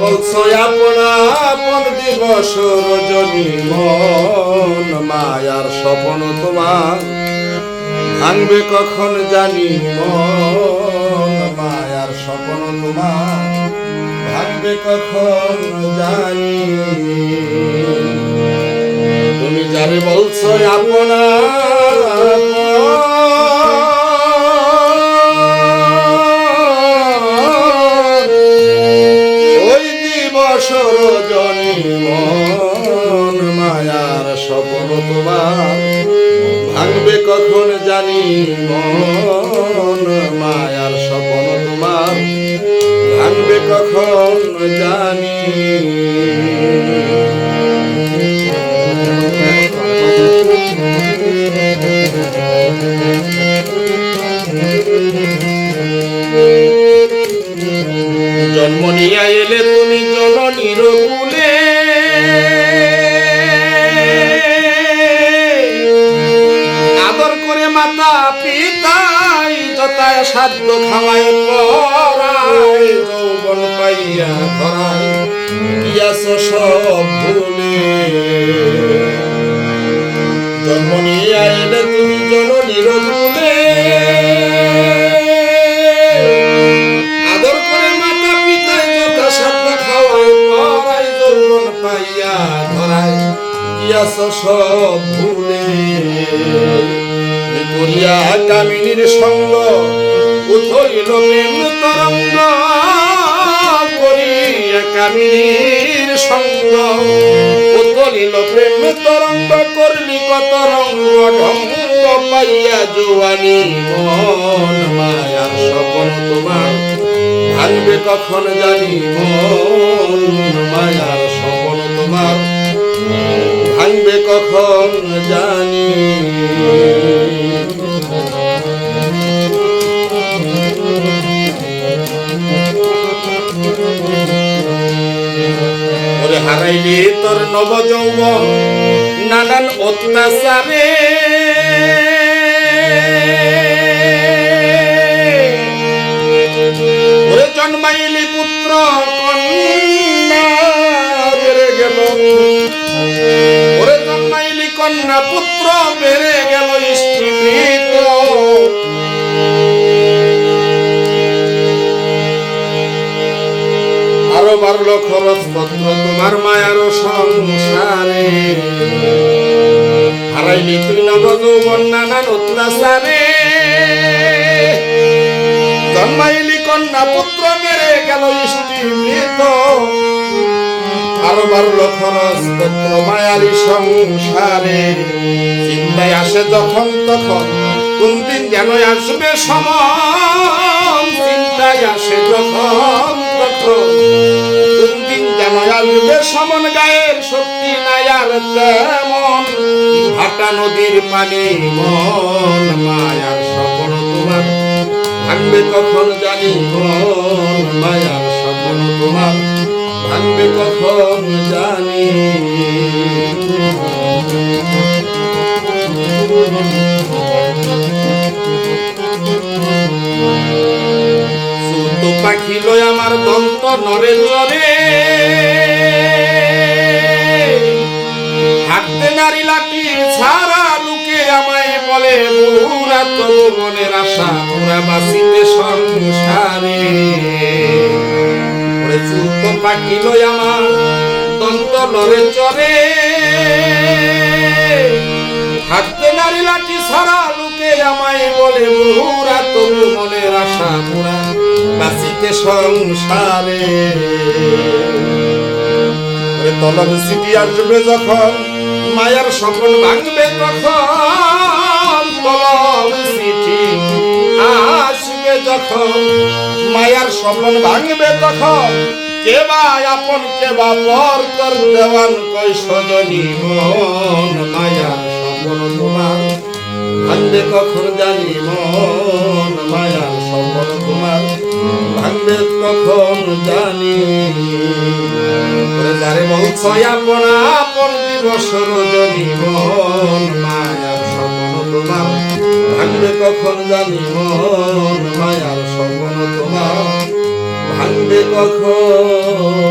বলছো, আপনা দিবস রজনী মন, মায়ার স্বপন তোমার। ভাঙবে কখন জানি মন, মায়ার স্বপন তোমার। ভাঙবে কখন জানি তুমি যারে বলছো আপনার জানি মন মায়ার স্বপ্ন তোমার। ভাঙবে কখন জানি জন্ম নিয়ে মাতা পিতাই যতায় সাধ্য খাওয়ায় পরায়, যৌবন পাইয়া ধরায় ইয়াস সব ভুলে। এলে তুমি আদর করে মাতা পিতায় যথা সাধ্য খাওয়ায় পরাই যৌবন পাইয়া ধরায় ইয়াস সব ভুলে। করিয়া কামিনীর সঙ্গ উথইল প্রেম তরঙ্গ, করিয়া কামিনীর সঙ্গ উথলিল প্রেম তরঙ্গ, করলি কত রঙ্গ, ঢঙ্গ পাইয়া জোয়ানি মন মায়ার স্বপন তোমার। ভাঙবে কখন জানি মন মায়ার স্বপন তোমার। ভাঙবে কখন জানি হারাইলে তোর নব যৌবন নানান অত্যাচারে। জন্মাইলি পুত্র গেল। ওরে জন্মাইলি কন্যা পুত্র বেড়ে গেল স্ত্রী আরও বাড়লো খরচ পত্র তোমার মায়ার সংসারে। হারাইলি তুই নবযৌবন নানান অত্যাচারে। জন্মাইলি কন্যা পুত্র, মেরে গেল স্ত্রী মৃত। আরও বাড়লো খরচ, পত্র মায়ারি সংসারে। চিন্তায় আসে যখন তখন কোন দিন যেন আসবে সমান সমান গায়ের শক্তি নাই আর তেমন। ভাটা নদীর পানি মন মায়ার স্বপন তোমার। ভাঙবে কখন জানি মন মায়ার স্বপন তোমার। ভাঙবে কখন জানি পাখি লয় আমার দন্ত নরে নরে নারী লাঠি ছাড়া লুকে আমায় বলে পুরা তো মনের আশা পুরা বাসিতে সংসারে। ওরে চুপ পাখি লই আমার দন্ত নরে চরে। হাঁটতে নারী লাঠি ছাড়া লুকে আমায় বলে পুরা তোর মনের আশা পুরা বাসিতে সংসারে। তলব সিটি আসবে যখন মায়ার স্বপন ভাঙবে তলব সিটি আসবে যখন? মায়ার স্বপন ভাঙবে তখন? কে বা আপন কে বা পর কর দেওয়ান কই মন? মায়ার স্বপন তোমার ভাঙবে কখন জানি মন? স্বপন তোমার ভাঙবে কখন জানি আপন দিবস রজনী মন, মায়ার স্বপন তোমার। ভাঙবে কখন জানি মন, মায়ার স্বপন তোমার। ভাঙবে কখন